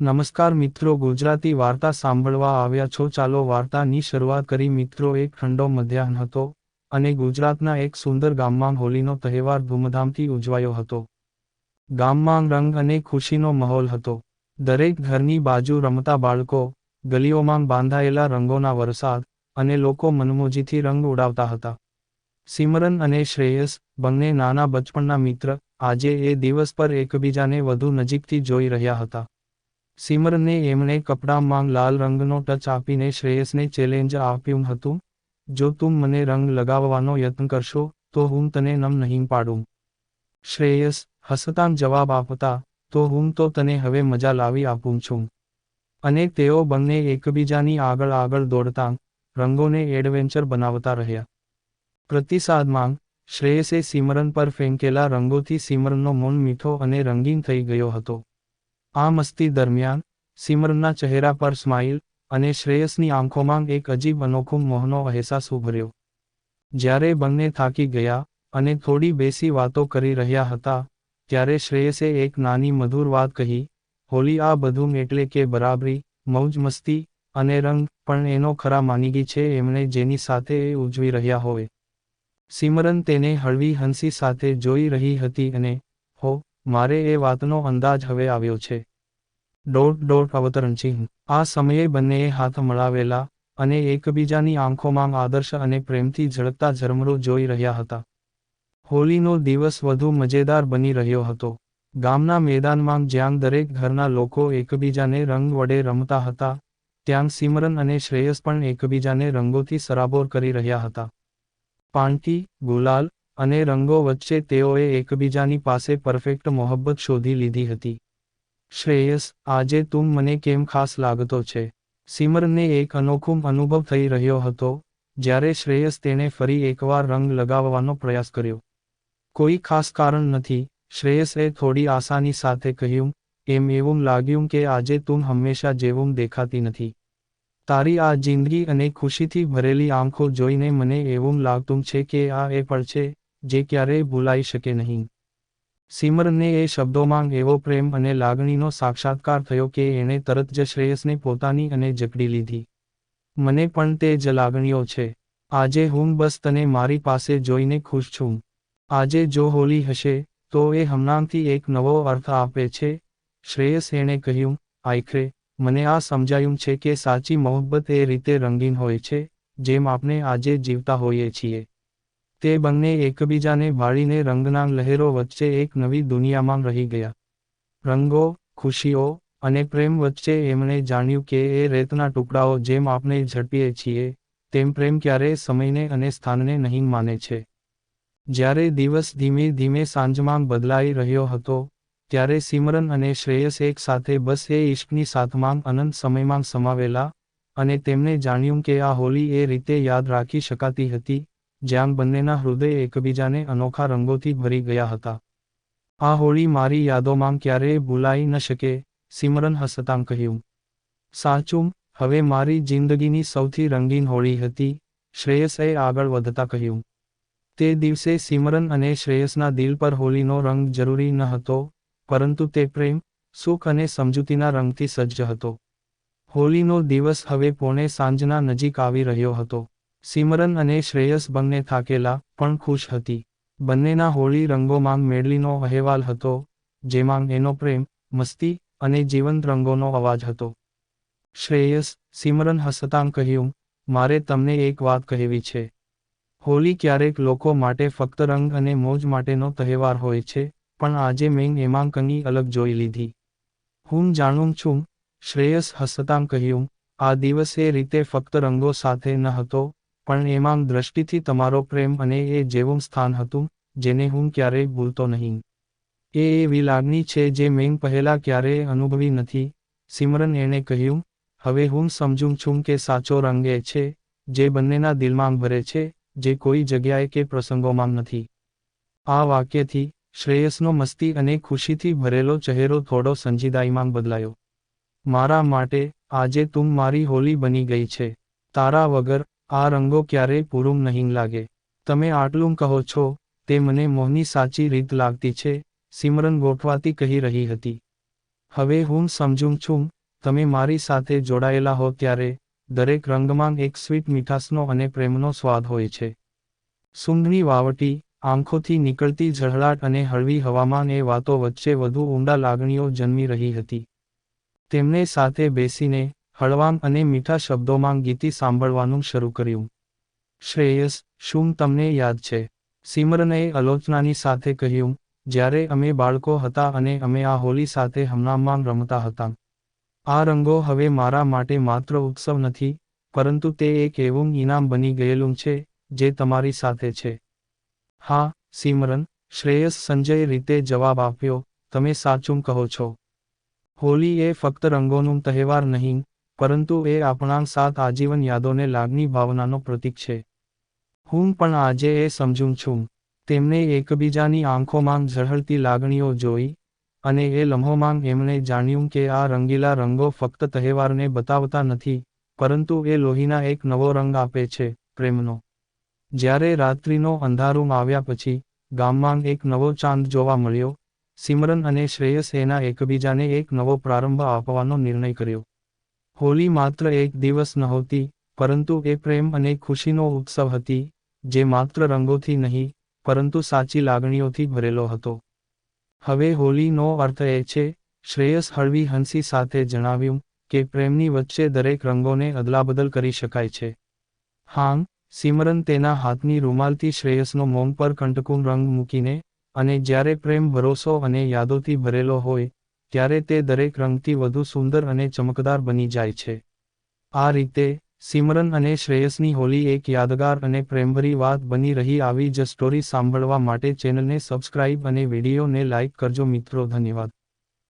નમસ્કાર મિત્રો, ગુજરાતી વાર્તા સાંભળવા આવ્યા છો. ચાલો વાર્તાની શરૂઆત કરી. મિત્રો, એક ઠંડો મધ્યાહન હતો અને ગુજરાતના એક સુંદર ગામમાં હોલીનો તહેવાર ધૂમધામથી ઉજવાયો હતો. ગામમાં રંગ અને ખુશીનો માહોલ હતો. દરેક ઘરની બાજુ રમતા બાળકો, ગલીઓમાં બાંધાયેલા રંગોના વરસાદ અને લોકો મનમોજીથી રંગ ઉડાવતા હતા. સિમરન અને શ્રેયસ બંને નાના બચપણના મિત્ર આજે એ દિવસ પર એકબીજાને વધુ નજીકથી જોઈ રહ્યા હતા. સિમરને એમણે કપડામાં લાલ રંગનો ટચ આપીને શ્રેયસને ચેલેન્જ આપ્યું હતું. જો તું મને રંગ લગાવવાનો યત્ન કરશો, તો હું તને નમ નહીં પાડું. શ્રેયસ હસતાં જવાબ આપતા, તો હું તો તને હવે મજા લાવી આપું છું. અને તેઓ બંને એકબીજાની આગળ આગળ દોડતા, રંગોને એડવેન્ચર બનાવતા રહ્યા. પ્રતિસાદમાં, શ્રેયસે સિમરન પર ફેંકેલા રંગોથી સિમરનનો મૌન મીઠો અને રંગીન થઈ ગયો હતો. આ મસ્તી દરમિયાન સિમરનના ચહેરા પર સ્માઇલ અને શ્રેયસની આંખોમાં એક અજીબ અનોખું મોહનો અહેસાસ ઉભર્યો. જ્યારે બંને થાકી ગયા અને થોડી બેસી વાતો કરી રહ્યા હતા, ત્યારે શ્રેયસે એક નાની મધુર વાત કહી, હોલી આ બધું એટલે કે બરાબરી, મૌજ મસ્તી અને રંગ પણ એનો ખરા માનીગી છે એમણે જેની સાથે એ ઉજવી રહ્યા હોય. સિમરન તેને હળવી હંસી સાથે જોઈ રહી હતી અને, હો મારે એ વાતનો અંદાજ હવે આવ્યો છે. ડોટ ડોટ અવતરણ ચિહ્ન આ સમયે બંનેએ હાથ મળાવેલા અને એકબીજાની આંખોમાં આદર્શ અને પ્રેમથી ઝળકતા ઝરમરો જોઈ રહ્યા હતા. હોલીનો દિવસ વધુ મજેદાર બની રહ્યો હતો. ગામના મેદાનમાં જ્યાં દરેક ઘરના લોકો એકબીજાને રંગ વડે રમતા હતા, ત્યાં સિમરન અને શ્રેયસ પણ એકબીજાને રંગોથી સરાબોર કરી રહ્યા હતા. પાન્ટી ગુલાલ અને રંગો વચ્ચે તેઓએ એકબીજાની પાસે પરફેક્ટ મોહબ્બત શોધી લીધી હતી. શ્રેયસ, આજે તું મને કેમ ખાસ લાગતો છે? સિમરને એક અનોખું અનુભવ થઈ રહ્યો હતો, જ્યારે શ્રેયસ તેણે ફરી એકવાર રંગ લગાવવાનો પ્રયાસ કર્યો. કોઈ ખાસ કારણ નથી, શ્રેયસે થોડી આસાની સાથે કહ્યું, એમ એવું લાગ્યું કે આજે તું હંમેશા જેવું દેખાતી નથી. તારી આ જિંદગી અને ખુશીથી ભરેલી આંખો જોઈને મને એવું લાગતું છે કે આ એ પણ છે જે ક્યારેય ભૂલાઈ શકે નહીં. સિમરને એ શબ્દોમાં એવો પ્રેમ અને લાગણીનો સાક્ષાત્કાર થયો કે એણે તરત જ શ્રેયસને પોતાની અને જકડી લીધી. મને પણ તે જ લાગણીઓ છે. આજે હું બસ તને મારી પાસે જોઈને ખુશ છું. આજે જો હોલી હશે, તો એ હમણાંથી એક નવો અર્થ આપે છે. શ્રેયસ એણે કહ્યું, આખરે, મને આ સમજાયું છે કે સાચી મોહબ્બત એ રીતે રંગીન હોય છે, જેમ આપણે આજે જીવતા હોઈએ છીએ. તે બંને એકબીજાને ભાળીને રંગના લહેરો વચ્ચે એક નવી દુનિયામાં રહી ગયા. રંગો, ખુશીઓ અને પ્રેમ વચ્ચે એમણે જાણ્યું કે એ રેતના ટુકડાઓ જેમ આપણે ઝડપીએ છીએ, તેમ પ્રેમ ક્યારેય સમયને અને સ્થાનને નહીં માને છે. જ્યારે દિવસ ધીમે ધીમે સાંજમાં બદલાઈ રહ્યો હતો, ત્યારે સિમરન અને શ્રેયસ એક સાથે બસ એ ઈશ્કની સાથમાં અનંત સમયમાં સમાવેલા, અને તેમણે જાણ્યું કે આ હોલી એ રીતે યાદ રાખી શકાતી હતી જ્યાં બંનેના હૃદય એકબીજાને અનોખા રંગોથી ભરી ગયા હતા. આ હોળી મારી યાદોમાં ક્યારેય ભૂલાઈ ન શકે, સિમરન હસતાં કહ્યું. સાચું, હવે મારી જિંદગીની સૌથી રંગીન હોળી હતી, શ્રેયસે આગળ વધતા કહ્યું. તે દિવસે સિમરન અને શ્રેયસના દિલ પર હોલીનો રંગ જરૂરી ન હતો, પરંતુ તે પ્રેમ, સુખ અને સમજૂતીના રંગથી સજ્જ હતો. હોલીનો દિવસ હવે પોણે સાંજના નજીક આવી રહ્યો હતો. સિમરન અને શ્રેયસ બંને થાકેલા, પણ ખુશ હતી. બંનેના હોળી રંગોમાં મેળલીનો અહેવાલ હતો, જેમાં એનો પ્રેમ, મસ્તી અને જીવંત રંગોનો અવાજ હતો. શ્રેયસ, સિમરન હસતાં કહ્યું, મારે તમને એક વાત કહેવી છે. હોલી ક્યારેક લોકો માટે ફક્ત રંગ અને મોજ માટેનો તહેવાર હોય છે, પણ આજે મેં એમાં અલગ જોઈ લીધી. હું જાણું છું, શ્રેયસ હસતાં કહ્યું, આ દિવસ એ રીતે ફક્ત રંગો સાથે ન હતો પણ એમાં દ્રષ્ટિથી તમારો પ્રેમ અને એ જેવું સ્થાન હતું, જેને હું ક્યારેય ભૂલતો નહીં. એ એવી લાગણી છે જે મેં પહેલા ક્યારેય અનુભવી નથી. સિમરન એણે કહ્યું, હવે હું સમજું છું કે સાચો રંગ એ છે, જે બંનેના દિલમાં ભરે છે, જે કોઈ જગ્યાએ કે પ્રસંગોમાં નથી. આ વાક્યથી શ્રેયસનો મસ્તી અને ખુશીથી ભરેલો ચહેરો થોડો સંજીદાઈમાં બદલાયો. મારા માટે આજે તું મારી હોલી બની ગઈ છે. તારા વગર આ રંગો ક્યારેય પૂરું નહીં લાગે. તમે આટલું કહો છો, તે મને મોહની સાચી રીત લાગતી છે, સિમરન ગોઠવાતી કહી રહી હતી. હવે હું સમજું છું, તમે મારી સાથે જોડાયેલા હો ત્યારે, દરેક રંગમાં એક સ્વીટ મીઠાસનો અને પ્રેમનો સ્વાદ હોય છે. સૂંઘની વાવટી, આંખોથી નીકળતી ઝળહળાટ અને હળવી હવામાન એ વાતો વચ્ચે વધુ ઊંડા લાગણીઓ જન્મી રહી હતી. તેમને સાથે બેસીને હળવામ અને મીઠા શબ્દોમાં ગીતી સાંભળવાનું શરૂ કર્યું. શ્રેયસ, શું તમને યાદ છે? સિમરને અલોચનાની સાથે કહ્યું, જ્યારે અમે બાળકો હતા અને અમે આ હોલી સાથે હમણાંમાં રમતા હતા. આ રંગો હવે મારા માટે માત્ર ઉત્સવ નથી, પરંતુ તે એક એવું ઇનામ બની ગયેલું છે, જે તમારી સાથે છે. હા, સિમરન, શ્રેયસ સંજય રીતે જવાબ આપ્યો, તમે સાચું કહો છો. હોલી એ ફક્ત રંગોનું તહેવાર નહીં પરંતુ એ આપણા સાત આજીવન યાદોને લાગણી ભાવનાનો પ્રતીક છે. હું પણ આજે એ સમજું છું. તેમને એકબીજાની આંખોમાં ઝળહળતી લાગણીઓ જોઈ અને એ લમ્હોમાં એમણે જાણ્યું કે આ રંગીલા રંગો ફક્ત તહેવારને બતાવતા નથી, પરંતુ એ લોહીના એક નવો રંગ આપે છે, પ્રેમનો. જ્યારે રાત્રિનો અંધારું આવ્યા પછી, ગામમાં એક નવો ચાંદ જોવા મળ્યો. સિમરન અને શ્રેયસ એના એકબીજાને એક નવો પ્રારંભ આપવાનો નિર્ણય કર્યો. હોલી માત્ર એક દિવસ નહોતી, પરંતુ એ પ્રેમ અને ખુશીનો ઉત્સવ હતી, જે માત્ર રંગોથી નહીં, પરંતુ સાચી લાગણીઓથી ભરેલો હતો. હવે હોલીનો અર્થ એ છે, શ્રેયસ હળવી હંસી સાથે જણાવ્યું કે પ્રેમની વચ્ચે દરેક રંગોને અદલાબદલ કરી શકાય છે. હાંગ, સિમરન તેના હાથની રૂમાલથી શ્રેયસનો મોમ પર કંટકું રંગ મૂકીને, અને જ્યારે પ્રેમ ભરોસો અને યાદોથી ભરેલો હોય ત્યારે તે દરેક રંગથી વધુ સુંદર અને ચમકદાર બની જાય છે. આ રીતે, સિમરન અને શ્રેયસની હોલી એક યાદગાર અને પ્રેમભરી વાત બની રહી આવી જ સ્ટોરી સાંભળવા માટે ચેનલને સબસ્ક્રાઇબ અને વિડીયોને લાઇક કરજો મિત્રો, ધન્યવાદ.